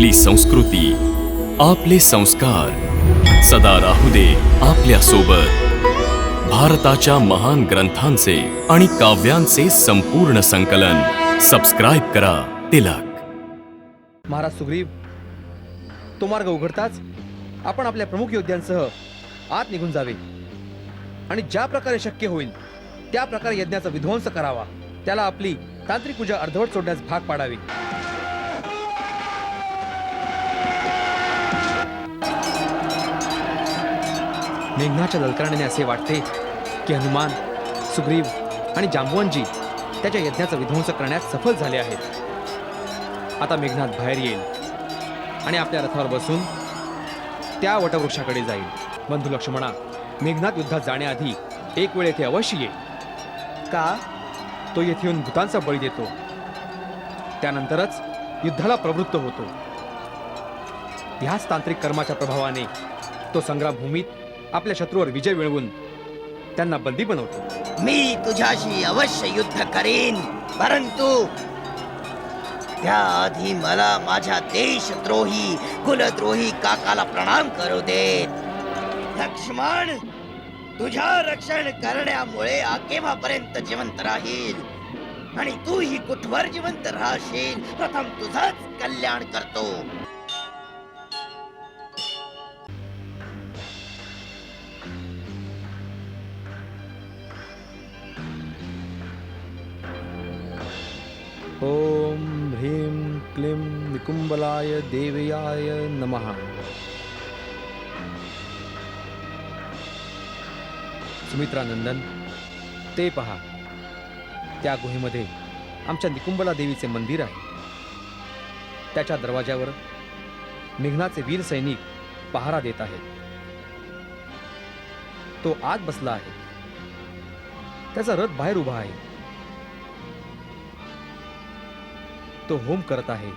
आपली संस्कृती आपले संस्कार. सदा राहू दे आपल्यासोबत भारताच्या महान ग्रंथांचे आणि काव्यांचे संपूर्ण संकलन. सबस्क्राईब करा. तिलक. महाराज सुग्रीव तो मार्ग उघडताच आपण आपल्या प्रमुख योद्ध्यांसह आत निघून जावे. आणि ज्या प्रकारे शक्य होईल त्या प्रकारे यज्ञाचा विध्वंस करावा. त्याला आपली तांत्रिक पूजा अर्धवट सोडण्यास भाग पाडावे. मेघनाच्या ललकारण्याने असे वाटते की हनुमान सुग्रीव आणि जांबुवनजी त्याच्या यज्ञाचा विध्वंस करण्यात सफल झाले आहेत. आता मेघनाथ बाहेर येईल आणि आपल्या रथावर बसून त्या वटवृक्षाकडे जाईल. बंधू लक्ष्मणा मेघनाथ युद्धात जाण्याआधी एक वेळ येथे अवश्य येईल का? तो येथे येऊन भूतांचा बळी देतो. त्यानंतरच युद्धाला प्रवृत्त होतो. ह्याच तांत्रिक कर्माच्या प्रभावाने तो संग्रामभूमीत आपल्या शत्रूवर विजय मिळवून त्यांना बंदी बनवतो. मी तुझ्याशी अवश्य युद्ध करेन परंतु त्याआधी मला माझ्या देशद्रोही कुलद्रोही काकाला प्रणाम करू देत लक्ष्मण तुझ्या रक्षण करण्यामुळे हा जिवंत राहील? आणि तू ही कुठवर जिवंत राहशील? प्रथम तुझाच कल्याण करतो. ओम ह्रीं क्लीं निकुंबलाय देवयाय नमः। सुमित्रानंदन ते पहा त्या गुहेमध्ये आमच्या निकुंबला देवीचे मंदिर आहे. त्याच्या दरवाज्यावर मेघनाचे वीर सैनिक पहारा देत आहेत. तो आत बसला आहे. त्याचा रथ बाहेर उभा आहे. तो होम करत आहे.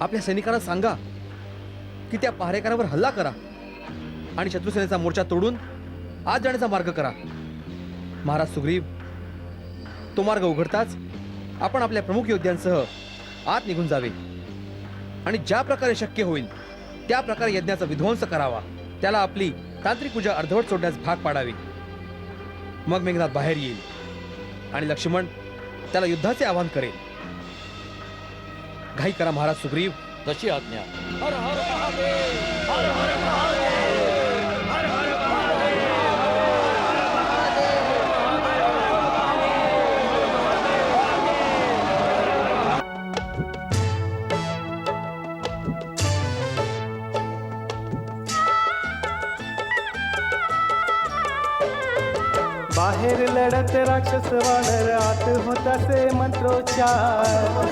आपल्या सैनिकांना सांगा की त्या पहारेकरावर हल्ला करा आणि शत्रुसेनेचा मोर्चा तोडून आत जाण्याचा मार्ग करा. महाराज सुग्रीव तो मार्ग उघडताच आपण आपल्या प्रमुख योद्ध्यांसह आत निघून जावे. आणि ज्या प्रकारे शक्य होईल त्या प्रकारे यज्ञाचा विध्वंस करावा. त्याला आपली तांत्रिक पूजा अर्धवट सोडण्यास भाग पाडावे. मग मेघनाथ बाहेर येईल आणि लक्ष्मण त्याला युद्धाचे आवाहन करेल. घाई करा महाराज सुग्रीव. तशी आज्ञा. बाहेर लढत राक्षस वानर आत होताचे मंत्रोच्चार.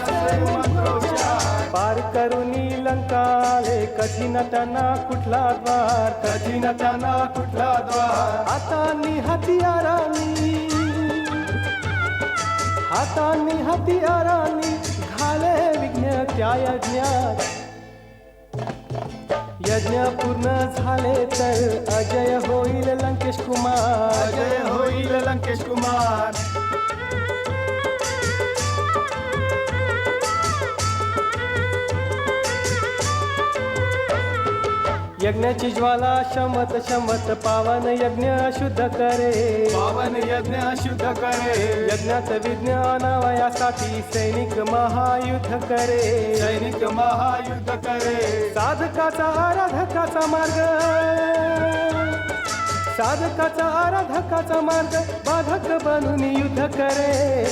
पार करुनी लंकाले कठीण त्यांना कुठला द्वार? कठीण त्यांना कुठला द्वार? हातांनी हतियारांनी हातांनी हतियारांनी घाले विघ्न त्या यज्ञात यज्ञ पूर्ण झाले तर अजय होईल लंकेश कुमार. अजय होईल लंकेश कुमार यज्ञाची ज्वाला शमत शमत पावन यज्ञ शुद्ध करे. पावन यज्ञ शुद्ध करे. यज्ञात विज्ञान वयासाठी सैनिक महायुद्ध करे. सैनिक महायुद्ध करे. साधकाचा आराधकाचा मार्ग. साधकाचा आराधकाचा मार्ग बाधक बनून युद्ध करे.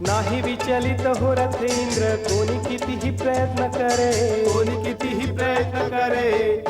नाही विचलित हो रथ इंद्र कोणी कितीही प्रयत्न करे. कोणी कितीही प्रयत्न करे.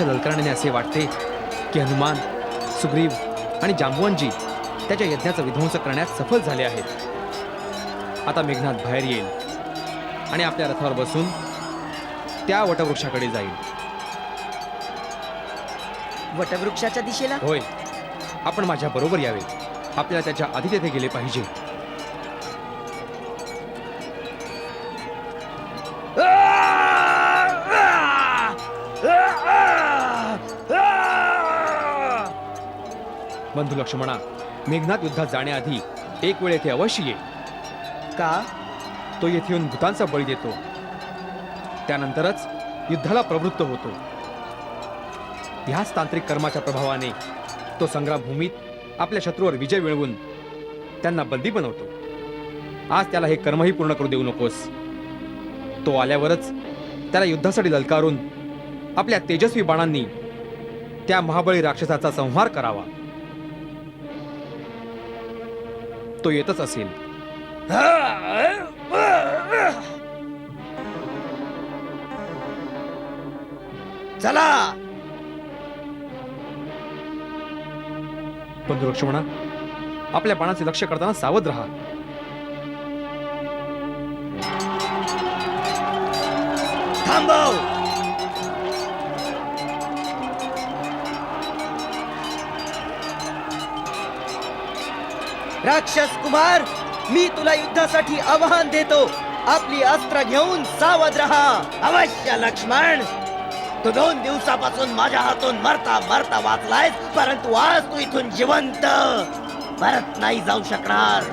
मेघनाच्या ललकारण्याने असे वाटते की हनुमान सुग्रीव आणि जांबुवनजी त्याच्या यज्ञाचा विध्वंस करण्यात सफल झाले आहेत. आता मेघनाथ बाहेर येईल आणि आपल्या रथावर बसून त्या वटवृक्षाकडे जाईल. वटवृक्षाच्या दिशेला? होय. आपण माझ्या बरोबर यावे. आपल्याला त्याच्या आधी तेथे गेले पाहिजे. बंधू लक्ष्मणा मेघनाथ युद्धात जाण्याआधी एक वेळ येथे अवश्य ये. का? तो येथे येऊन भूतांचा बळी देतो. त्यानंतरच युद्धाला प्रवृत्त होतो. ह्याच तांत्रिक कर्माच्या प्रभावाने तो संग्रामभूमीत आपल्या शत्रूवर विजय मिळवून त्यांना बंदी बनवतो. आज त्याला हे कर्मही पूर्ण करू देऊ नकोस. तो आल्यावरच त्याला युद्धासाठी ललकारून आपल्या तेजस्वी बाणांनी त्या महाबळी राक्षसाचा संहार करावा. तो येतच असेल. चला. बंधू लक्ष्मणा आपल्या बाणाचे लक्ष करताना सावध राहा. थांबव. राक्षस कुमार मी तुला युद्धासाठी आवाहन देतो. आपली अस्त्र घेऊन सावध रहा. अवश्य लक्ष्मण. तू दोन दिवसापासून माझ्या हातून मरता मरता वाचलायस परंतु आज तू इथून जिवंत. परत नाही जाऊ शकणार.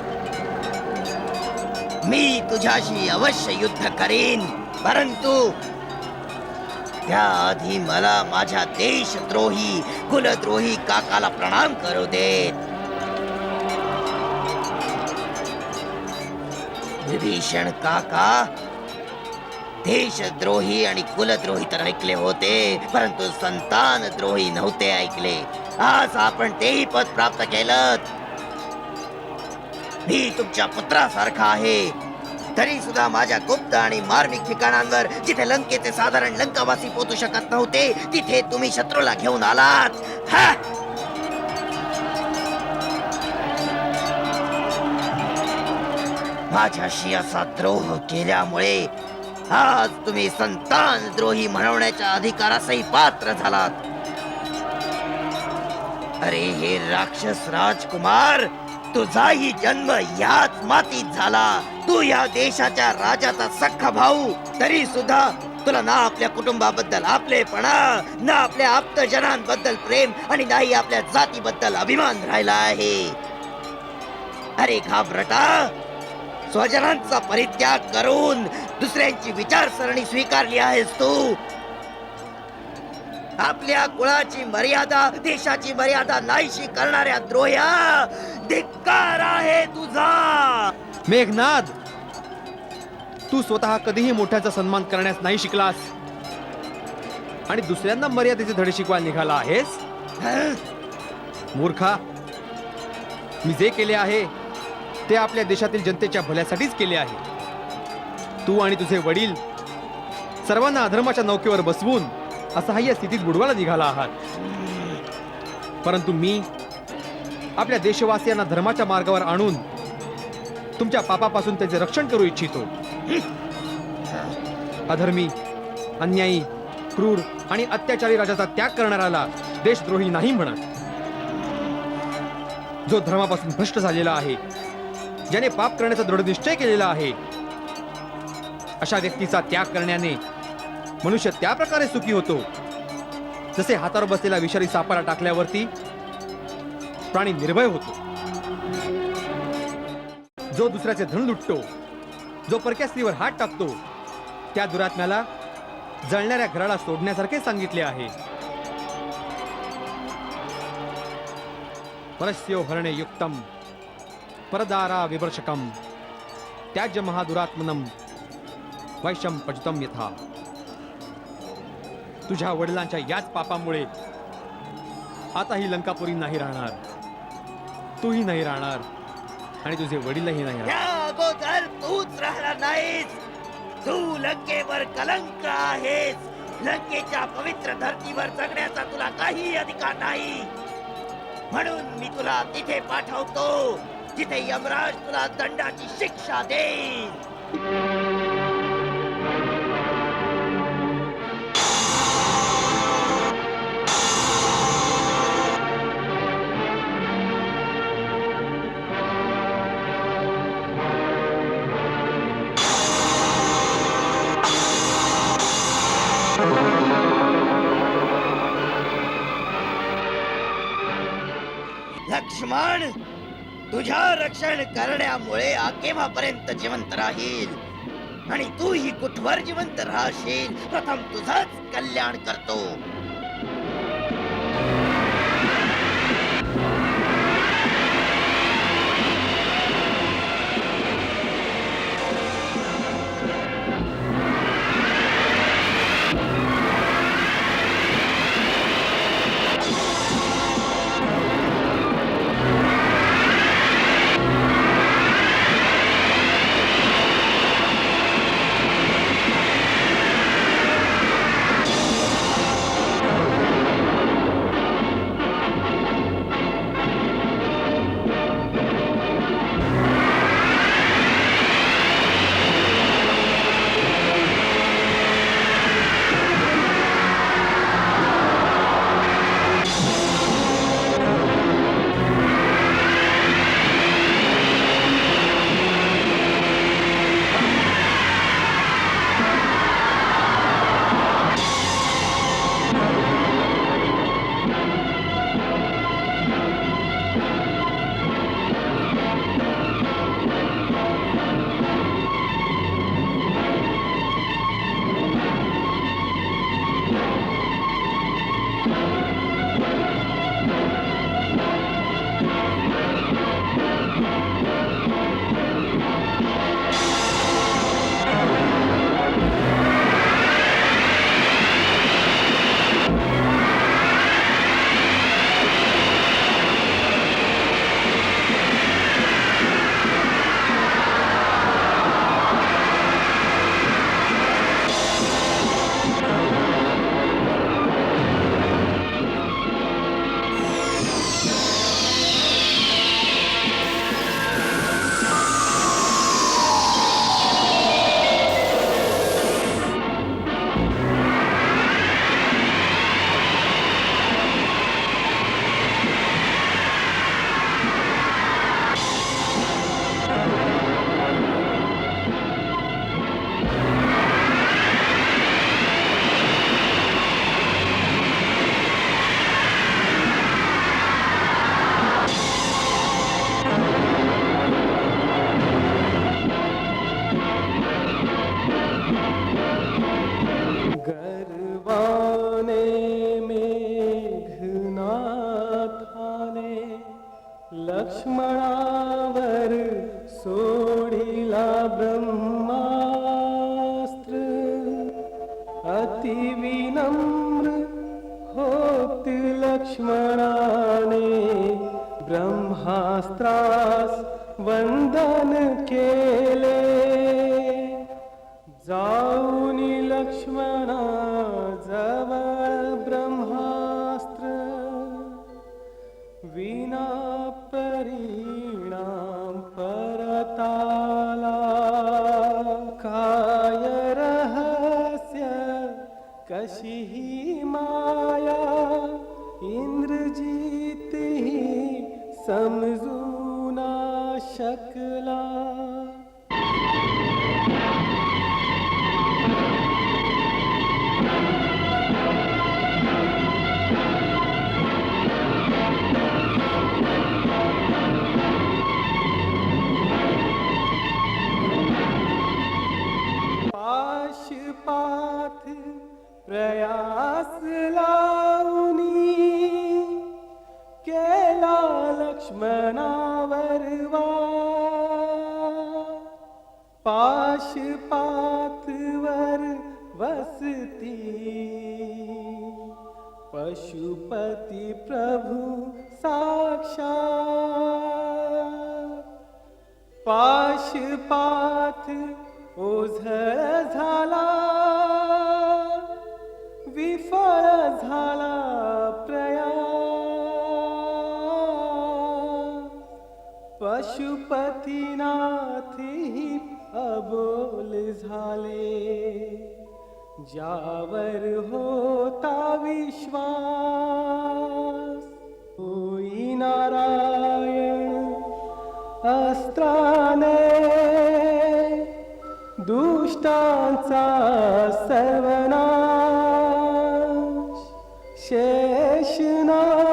मी तुझ्याशी अवश्य युद्ध करीन परंतु त्याआधी मला माझ्या देशद्रोही कुलद्रोही काकाला प्रणाम करू देत. विभीषण काका. देशद्रोही आणि कुलद्रोही तर ऐकले होते परंतु संतानद्रोही नव्हते ऐकले. आज आपण तेही पद प्राप्त केलं मी तुमच्या पुत्रासारखा आहे. तरी सुद्धा माझ्या गुप्त आणि मार्मिक ठिकाणांवर जिथे लंकेचे साधारण लंकावासी पोहोचू शकत नव्हते तिथे तुम्ही शत्रूला घेऊन आलात. हा! माझ्याशी असा द्रोह केल्यामुळे आज तुम्ही संतान द्रोही म्हणवण्याच्या अधिकारासही पात्र झालात. अरे हे राक्षस राजकुमार तुझाही जन्म याच मातीत झाला. तू या देशाच्या राजाचा सख्खा भाऊ तरी सुद्धा तुला ना आपल्या कुटुंबाबद्दल आपलेपणा ना आपल्या आप्तजनांबद्दल प्रेम आणि नाही आपल्या जातीबद्दल अभिमान राहिला आहे. अरे घाबरटा स्वजनांचा परित्याग करून दुसऱ्यांची विचारसरणी स्वीकारली आहेस तू. आपल्या कुळाची मर्यादा देशाची मर्यादा नाहीशी करणाऱ्या द्रोह्या धिक्कार आहे तुझा. मेघनाद तू स्वतः कधीही मोठ्याचा सन्मान करण्यास नाही शिकलास. आणि दुसऱ्यांना मर्यादेचे धडे शिकवायला निघाला आहेस? मूर्खा मी जे केले आहे ते आपल्या देशातील जनतेच्या भल्यासाठीच केले आहे. तू आणि तुझे वडील सर्वांना अधर्माच्या नौकेवर बसवून असहाय्य स्थितीत बुडवायला निघाला आहात. परंतु मी आपल्या देशवासियांना धर्माच्या मार्गावर आणून तुमच्या पापापासून त्याचे रक्षण करू इच्छितो. अधर्मी अन्यायी क्रूर आणि अत्याचारी राजाचा त्याग करणाऱ्याला देशद्रोही नाही म्हणत. जो धर्मापासून भ्रष्ट झालेला आहे ज्याने पाप करण्याचा दृढ निश्चय केलेला आहे. अशा व्यक्तीचा त्याग करण्याने मनुष्य त्या प्रकारे सुखी होतो. जसे हातावर बसलेला विषारी सापाला टाकल्यावरती प्राणी निर्भय होतो. जो दुसऱ्याचे धन लुटतो जो परक्या स्त्रीवर हात टाकतो त्या दुरात्म्याला जळणाऱ्या घराला सोडण्यासारखे सांगितले आहे. परस्यो हरणे युक्तम परदारा विवर्षकम त्याज्य महादुरात्मनम वैशम पचतम यथा। तुझ्या वडिलांच्या याच पापामुळे आता ही लंकापुरी नाही राहणार तूही नाही राहणार आणि तुझे वडीलही नाही राहणार। अगोदर तूच राहणार नाहीस तू लंकेवर कलंक आहेस लंकेच्या पवित्र धर्तीवर जगण्याचा तुला काही अधिकार नाही। म्हणून मी तुला तिथे पाठवतो। जिथे यमराज तुला दंडाची शिक्षा देईल लक्ष्मण तुझ्या रक्षण करण्यामुळे आकेमापर्यंत जिवंत राहील? आणि तू ही कुठवर जिवंत राहशील? प्रथम तुझंच कल्याण करतो. प्रयास लावनी केला लक्ष्मणावरवा। वा पाश पथवर वसति पशुपति प्रभु साक्षा पाश ओझ झाला ज्यावर होता विश्वास होई नारायण अस्त्राने दुष्टांचा सर्वनाश शेषना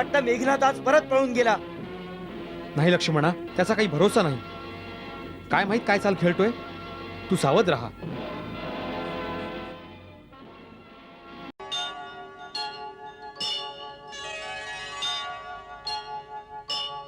वाटतं मेघनाथ आज परत पळून गेला. नाही लक्ष्मणा त्याचा काही भरोसा नाही. काय माहीत काय चाल खेळतोय? तू सावध राहा.